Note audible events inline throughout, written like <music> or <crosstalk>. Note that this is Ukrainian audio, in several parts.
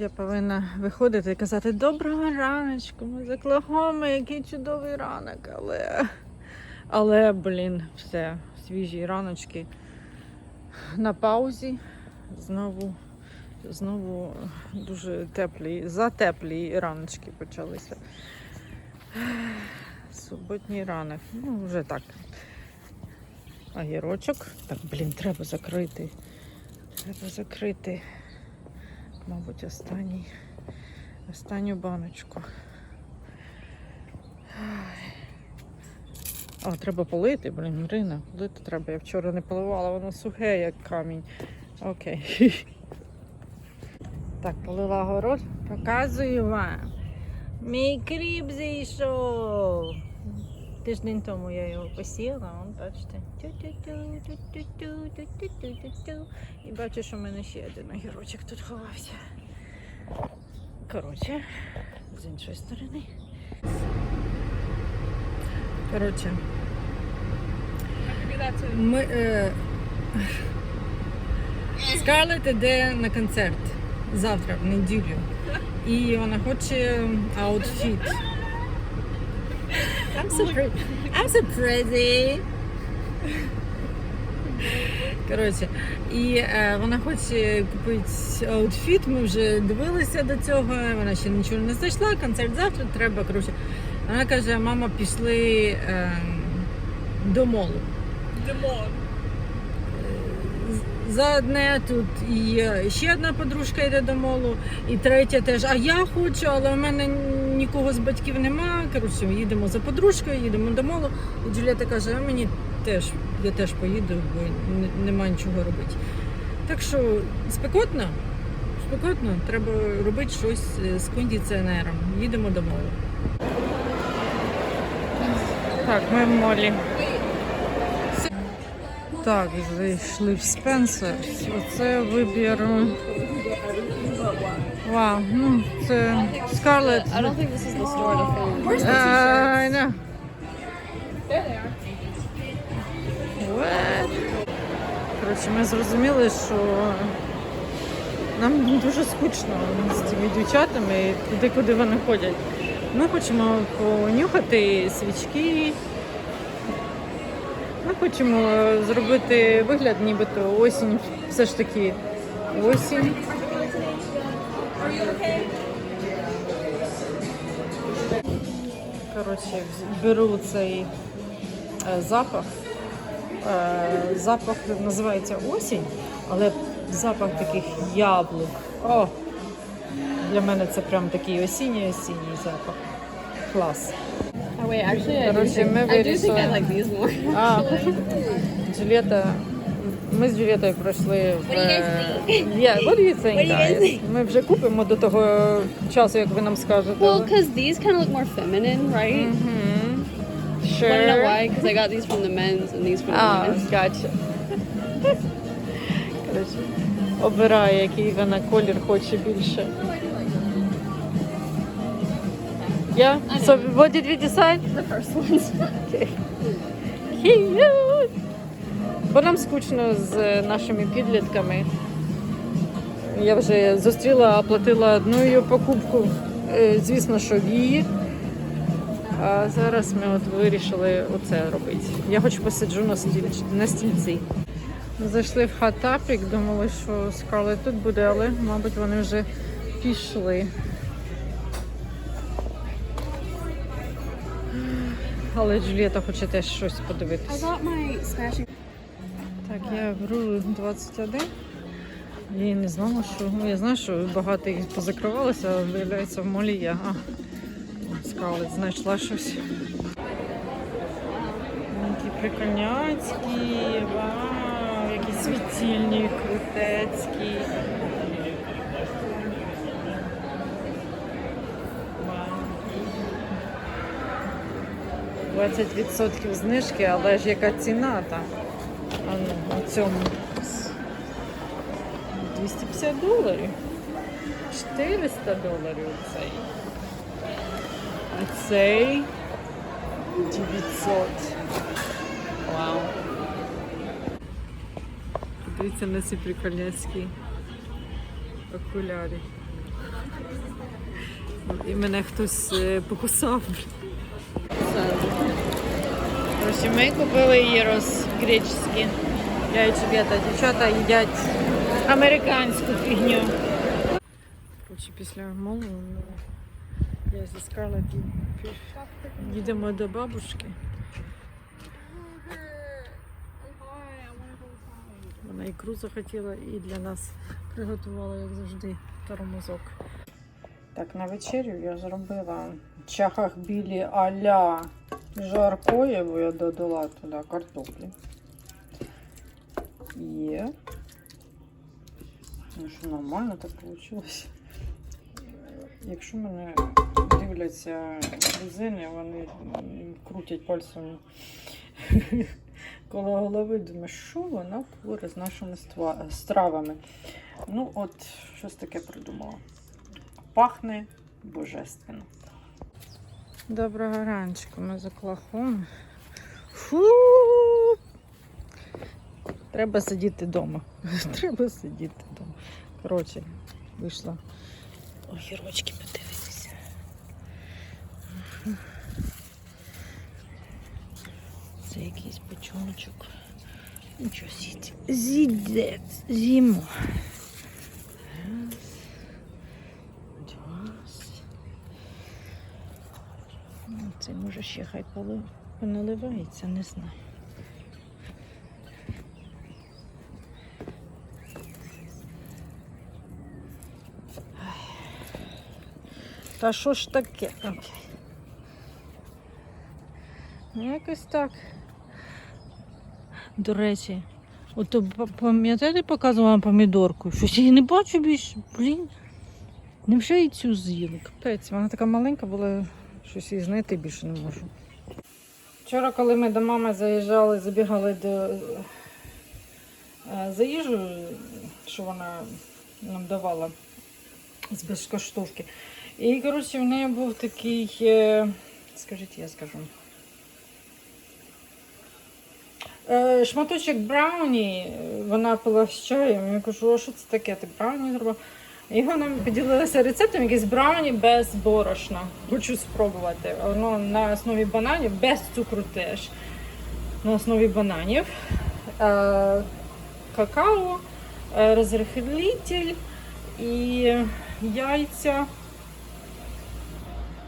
Я повинна виходити і казати доброго раночку, ми з який чудовий ранок. Але, але блін, все, свіжі раночки на паузі. Знову, знову дуже теплі, затеплі раночки почалися. Суботній ранок. Ну, вже так. Огірочок. Так, блін, треба закрити. Треба закрити. Мабуть, останній. Останню баночку. О, треба полити, блін, Марина, полити треба. Я вчора не поливала, воно сухе, як камінь. Окей. <laughs> Так, полила город. Показую вам. Мій кріп зійшов. Тиждень тому я його посіяла, он, бачите. І бачу, що в мене ще один огірочок тут ховався. Коротше, з іншої сторони. Коротше. Ми, е... Скарлет іде на концерт завтра, в неділю. І вона хоче аутфіт. I'm so. I'm so pretty. Коротше, і е, вона хоче купити аутфіт. Ми вже дивилися до цього. Вона ще нічого не знайшла. Концерт завтра треба. Коротше, вона каже: мама, пішли е, до молу. Димон. За одне тут і ще одна подружка йде до молу, і третя теж. А я хочу, але в мене нікого з батьків нема. Коротше, їдемо за подружкою, їдемо до молу. І Джуліта каже, а мені теж, я теж поїду, бо нема нічого робити. Так що спекотно, спекотно, треба робити щось е, з кондиціонером. Їдемо до молу. Так, ми в молі. Так, зайшли в Спенсер. Оце вибір. Вау, ну це Скарлет. I don't think this is the store to. I know. What? Коротше, ми зрозуміли, що нам дуже скучно з цими дівчатами, туди, куди вони ходять. Ми хочемо понюхати свічки. Ми хочемо зробити вигляд, нібито осінь, все ж таки осінь. Коротше, беру цей е, запах. Е, запах називається осінь, але запах таких яблук. О! Для мене це прям такий осінній-осінній запах. Клас. Короче, ми вирішили-. А, Джуліета, ми з Джуліетою пройшли в... Yeah, what do you think, guys? Ми вже купимо до того часу, як ви нам скажете. Well, because these kind of look more feminine, right? Мгм. Want to know Sure. why? Because I got these from the men's and these from the А, women's. гача. <laughs> Коротше, обирає, який вона колір хоче більше. Yeah? So what did we decide? The first ones. Cute. Бо нам скучно з нашими підлітками. Я вже зустріла, оплатила одну її покупку, е, звісно, що в її. А зараз ми от вирішили оце робити. Я хоч посиджу на, стільч... на стільці. Зайшли в хатапік, думали, що Скарлет тут буде, але, мабуть, вони вже пішли. Але Джулієта хоче теж щось подивитися. Так, я беру 21. Я не знала, що. Ну, я знаю, що багато їх позакривалося, але виявляється в молі я. Скалець знайшла щось. Які прикольняцькі, вау, які світильні, крутецькі. Вау. 20% знижки, але ж яка ціна там? А ну, на цьому 250 доларів. 400 доларів цей. А цей 900. Вау. Дивіться на ці прикольняцькі окуляри. І мене хтось е, покусав. Короче, ми купили їрос греческий Ельчебета. Дівчата їдять американську фігню. Короче, після молу я зі Скарлет їдемо до бабушки. Вона ікру захотіла і для нас приготувала, як завжди, тормозок. Так, на вечерю я зробила чахах білі аля жаркої, бо я додала туди картоплі. Є. Ну що, нормально так вийшло. Якщо мене дивляться друзини, вони крутять пальцем <laughs> коло голови, думаю, що вона творить з нашими стравами. Ну, от, щось таке придумала. Пахне божественно. Доброго раночку, ми за клахом. Фу! Треба сидіти вдома. <laughs> Треба сидіти вдома. Коротше, вийшла огірочки подивитися. Це якийсь печоночок. Нічого сіть. Зідець. Зімо. Раз. Це може ще хай поналивається, не знаю. Та що ж таке? Окей. Ну, якось так. До речі, от пам'ятаєте, показувала вам помідорку? Щось я її не бачу більше. Блін. Невже і цю з'їли? Капець, вона така маленька була, щось її знайти більше не можу. Вчора, коли ми до мами заїжджали, забігали до е, за їжу, що вона нам давала з безкоштовки. І, коротше, в неї був такий, е, скажіть, я скажу. Е, Шматочок брауні, вона пила з чаєм. Я кажу, а що це таке? Ти брауні зробила? І вона поділилася рецептом якийсь брауні без борошна. Хочу спробувати. Воно на основі бананів, без цукру теж. На основі бананів. Е, какао, розрихлитель і яйця.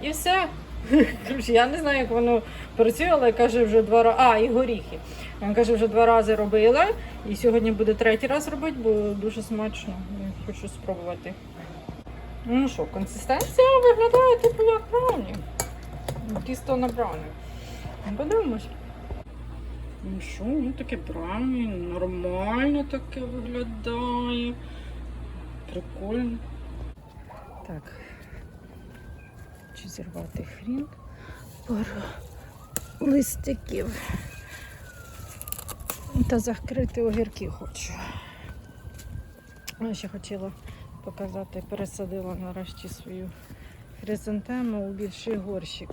І все. Я не знаю, як воно працює, але каже вже два рази. А, і горіхи. Він каже, вже два рази робила. І сьогодні буде третій раз робити, бо дуже смачно. Я хочу спробувати. Ну що, консистенція виглядає типу як брауні. Тісто на брауні. Подивимось. Ну що, ну таке брауні, нормально таке виглядає. Прикольно. Так. Чи зірвати хрін? Пару листиків. Та закрити огірки хочу. Я ще хотіла показати, пересадила нарешті свою хризантему у більший горщик.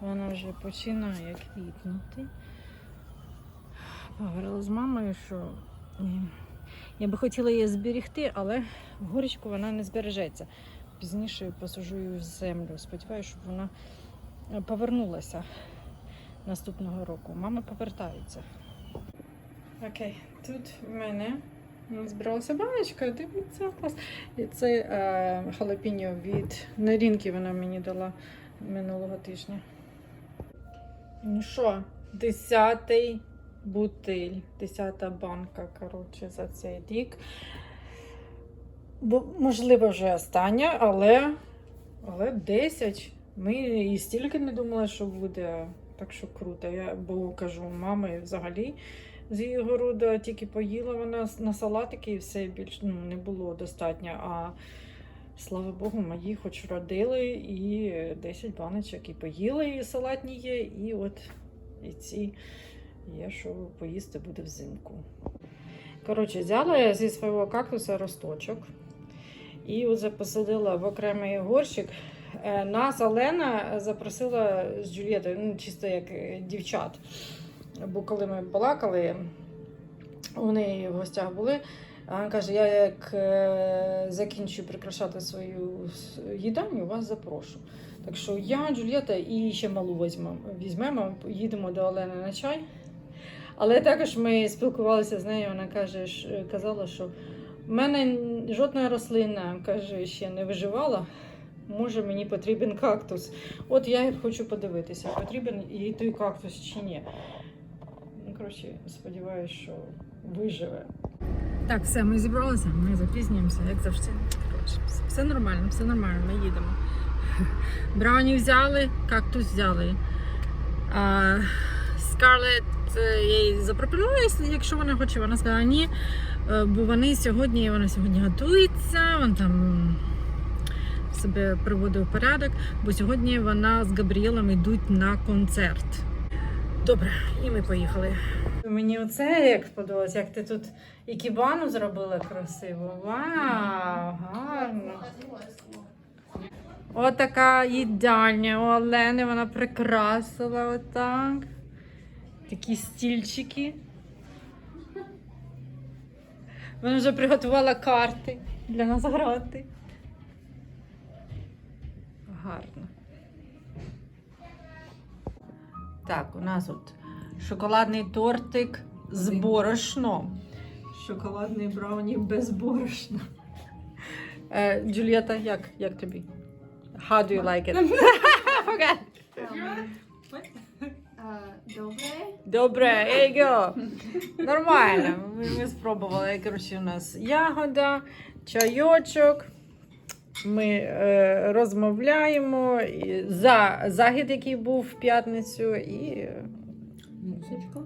Вона вже починає квітнути. Поговорила з мамою, що я би хотіла її зберегти, але в горщику вона не збережеться. Пізніше посажу її в землю. Сподіваюся, щоб вона е, повернулася наступного року. Мама повертається. Окей, тут в мене збиралася баночка, дивіться клас. І це е, халапіньо від Нарінки вона мені дала минулого тижня. Ну що, десятий бутиль, десята банка, коротше, за цей рік. Можливо, вже остання, але, але 10. Ми і стільки не думали, що буде. Так що круто. Я бо кажу, мами взагалі з її городу тільки поїла вона на салатики і все більш ну, не було достатньо. А слава Богу, мої хоч родили і 10 баночок і поїли, і салатні є, і от і ці є, що поїсти буде взимку. Коротше, взяла я зі свого кактуса росточок. І оце посадила в окремий горщик. Е, Нас Олена запросила з Джулієтою, ну, чисто як е, дівчат. Бо коли ми балакали, у неї в гостях були, А він каже: я як е, закінчу прикрашати свою їдальню, вас запрошу. Так що я, Джульєта і ще малу візьмемо, візьмемо, їдемо до Олени на чай. Але також ми спілкувалися з нею, вона каже, казала, що в мене жодна рослина каже, ще не виживала. Може, мені потрібен кактус. От я хочу подивитися, потрібен їй той кактус чи ні. Ну, коротше, сподіваюся, що виживе. Так, все, ми зібралися, ми запізнюємося, як завжди. Все- нормально, все нормально, ми їдемо. <laughs> Брауні взяли, кактус взяли. А, Скарлет е, я їй запропонувала, якщо вона хоче, вона сказала ні. Е, Бо вони сьогодні, вона сьогодні готується, вона там себе приводить у порядок, бо сьогодні вона з Габріелем йдуть на концерт. Добре, і ми поїхали. Мені оце як сподобалось, як ти тут ікібану зробила красиво. Вау, гарно. Отака їдальня у Олени, вона прикрасила отак. Такі стільчики. Вона вже приготувала карти для нас грати. Гарно. Так, у нас от шоколадний тортик з борошном. Шоколадний брауні без борошна. Е, Джульєта, як, як тобі? How do you like it? <laughs> <laughs> Forget. Добре. Добре, there. <laughs> Нормально. Ми, ми спробували. Коротше, у нас ягода, чайочок. Ми е, розмовляємо і за захід, який був в п'ятницю, і. е, Музичка.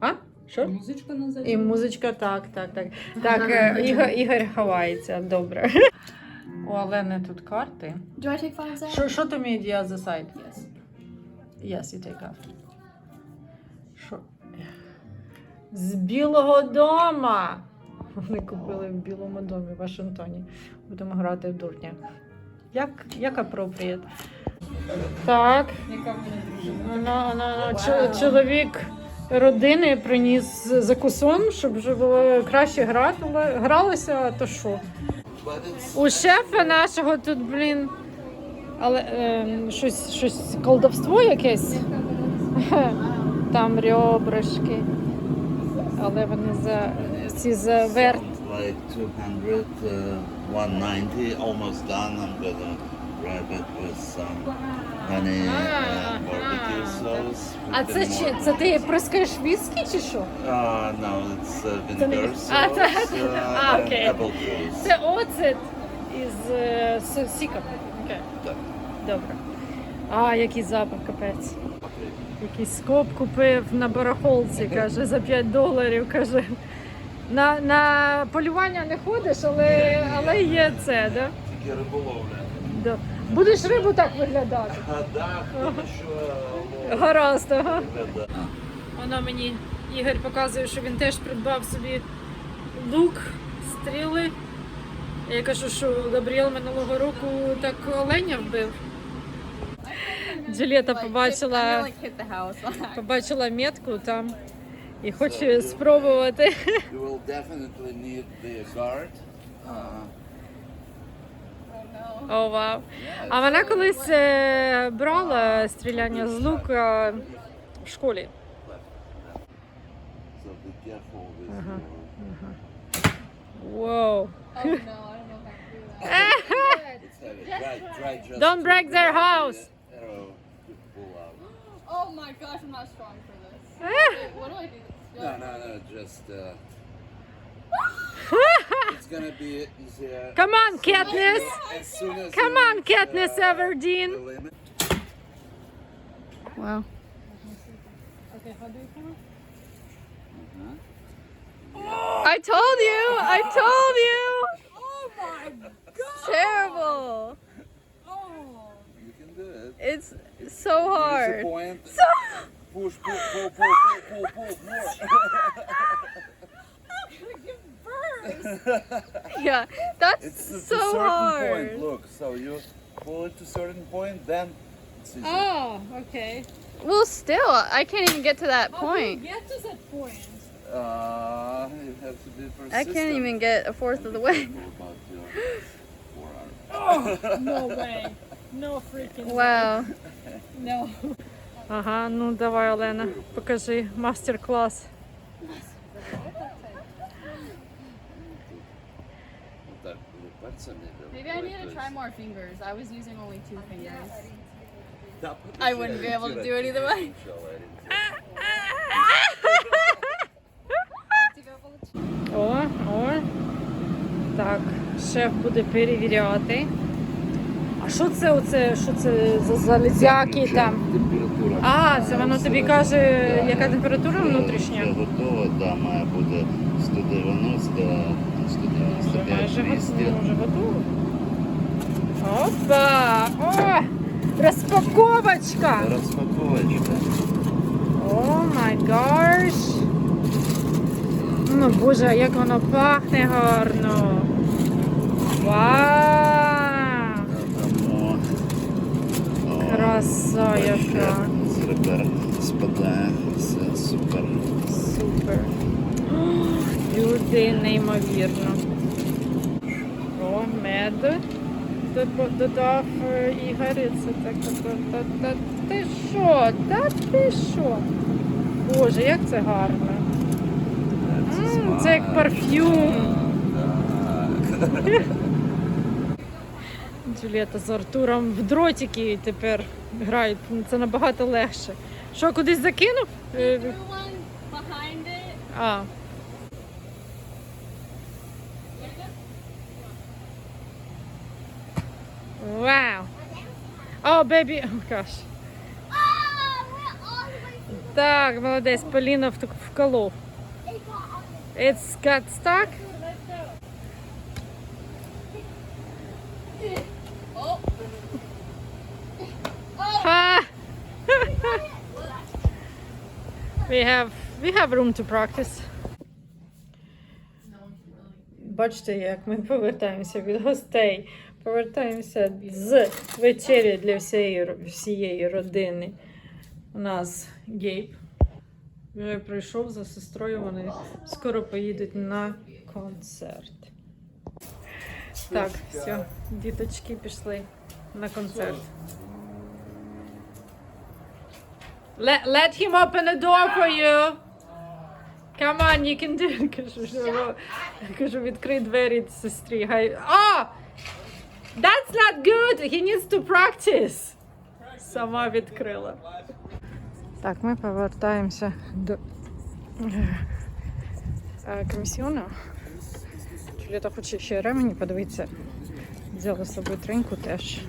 А? Що? Музичка на задньому. І музичка, так, так, так. Так, е, Ігор, Ігор ховається, добре. <laughs> У Олени тут карти. Do I take five? Що, що там є other side? Yes. Yes, you take off. Що? З Білого дома. Вони купили в Білому домі в Вашингтоні. Будемо грати в дурня. Як, як appropriate. Так. Вона? Вона, вона, чо- чоловік родини приніс закусон, щоб вже було краще грати, гралося, а то що? У шефа нашого тут, блін. Але ем, щось, щось колдовство якесь. Там ребрышки. Але вони за всі заверт. like 200, uh, 190, almost done. I'm gonna wrap it with some honey and barbecue sauce. А це чи це ти прискаєш віскі чи що? Uh, no, it's uh, vinegar sauce uh, а, окей. Це оцет із е, Добре. А, який запах, капець. Якийсь скоп купив на барахолці, каже, за 5 доларів. Каже. На, на полювання не ходиш, але, але є це, да? Тільки риболовля. Да. Будеш рибу так виглядати. А, <laughs> да, що Гаразд, ага. Воно мені Ігор показує, що він теж придбав собі лук, стріли. Я кажу, що Габріел минулого року так оленя вбив. Джулієта побачила, побачила метку там і хоче спробувати. О, вау. А вона колись е, брала стріляння з лука в школі. Uh-huh. your... Вау. Try, try just Don't break their house. Arrow to pull out. oh my gosh, I'm not strong for this. <laughs> Wait, what do I do? No, no, no, just. Uh, <laughs> it's gonna be easier. Come on, Katniss. As soon as Come you on, reach, Katniss uh, Everdeen. limit. Wow. Okay, how do you come up? I told you! I told you! Oh my god! Terrible! You can do it. It's so Reach a hard. point. So Push, pull, pull, pull, pull, pull, pull more. yeah, that's it's it's so a certain hard. point. Look, so you pull it to certain point, then it's easy. Oh, okay. Well, still, I can't even get to that point. Get to that point. Uh, you have to be I can't even get a fourth of the way. <laughs> About your forearm. <laughs> No way. No freaking Wow. No. Ага, ну давай, Олена, покажи мастер-клас. Так, ну, пальцями Maybe I need to try more fingers. I was using only two fingers. Да, I wouldn't be able to do it either way. <laughs> О, о. Так, шеф буде перевіряти. А що це оце? Що це за залізяки там? Температура. А, це воно тобі каже, яка температура внутрішня? Вже готова, да, має бути 190, Вже 195, 200. вже готово. Опа! О! Розпаковочка! Розпаковочка. О май гаш! Ну, боже, як воно пахне гарно! Вау! Краса яка! Ребер спадає. Все супер. Супер! Люди неймовірно. О, мед. Додав е, Ігор, і це так. та- та- та- Ти що? Та ти що? Боже, як це гарно! М, Це як парфюм. Джулієта з Артуром в дротики тепер грають. Ну, Це набагато легше. Що, кудись закинув? Е, one behind it. А. Вау. О, бебі. О, gosh. Так, молодець, Поліна вт- вколов. It's got stuck? Ha! <laughs> we have we have room to practice. Бачите, як ми повертаємося від гостей. Повертаємося з вечері для всієї, ро- всієї родини. У нас Гейб вже прийшов за сестрою. Вони скоро поїдуть на концерт. Так, все, діточки пішли на концерт. Let, let him open the door for you. Come on, you can do it. <laughs> Кажу, що, кажу, відкрий двері сестрі. Хай... Oh! That's not good! He needs to practice. Сама відкрила. Так, ми повертаємося до е, комісіону. Чоліта хоче ще ремені подивитися. Взяла з собою триньку теж.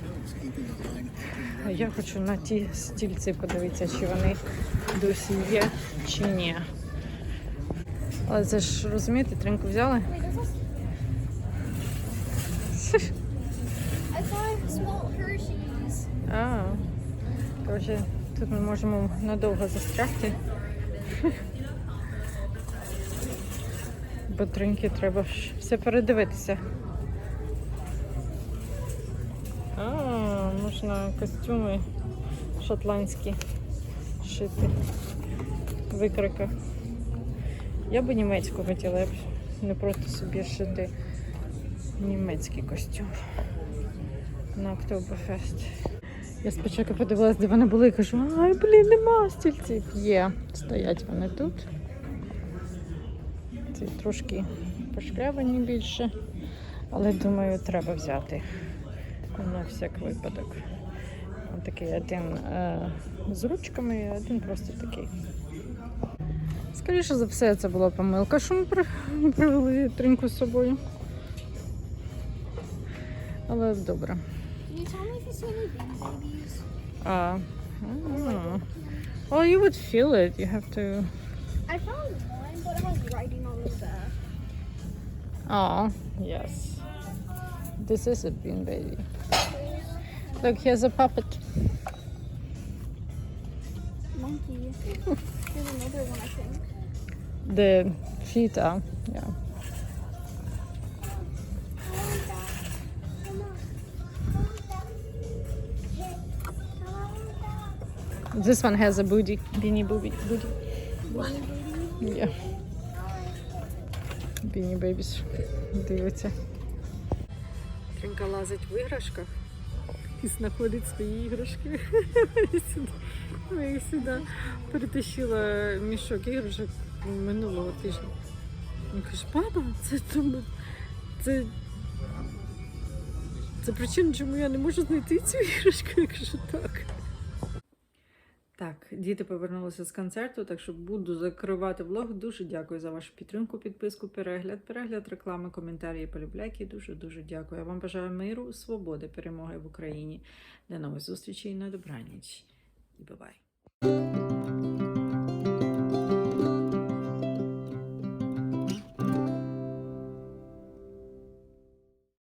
Я хочу на ті стільці подивитися, чи вони досі є, чи ні. Але це ж розумієте, тринку взяли. А, коротше, тут ми можемо надовго застрягти. Бо тринки треба все передивитися. А, можна костюми шотландські шити. Викрика. Я би німецьку хотіла, я б не проти собі шити німецький костюм на Октоберфест. Я спочатку подивилась, де вони були, і кажу, ай, блін, нема стільців. Є, стоять вони тут. Ці трошки пошкрябані більше, але думаю, треба взяти на всяк випадок. Такий один е, з ручками, один просто такий. Скоріше за все, це була помилка, що ми привели триньку з собою. Але добре. Uh, know. Well, you would feel it. You have to. I found one, but it has writing on the back. Oh, yes. This is a bean baby. Look, here's a puppet. Monkey. <laughs> There's another one, I think. The cheetah. Yeah. This one has a booty. Beanie booty. booty. Beanie. Yeah. Біні Бейбіс дивиться. Тринка лазить в іграшках і знаходить свої іграшки. Ми їх сюди перетащила мішок іграшок минулого тижня. Він каже, папа, це тому. Це, це причина, чому я не можу знайти цю іграшку. Я кажу, так. Так, діти повернулися з концерту, так що буду закривати влог. Дуже дякую за вашу підтримку, підписку, перегляд, перегляд реклами, коментарі, полюбляки. Дуже дуже дякую. Я вам бажаю миру, свободи, перемоги в Україні. До нових зустрічей на добраніч. І бувай!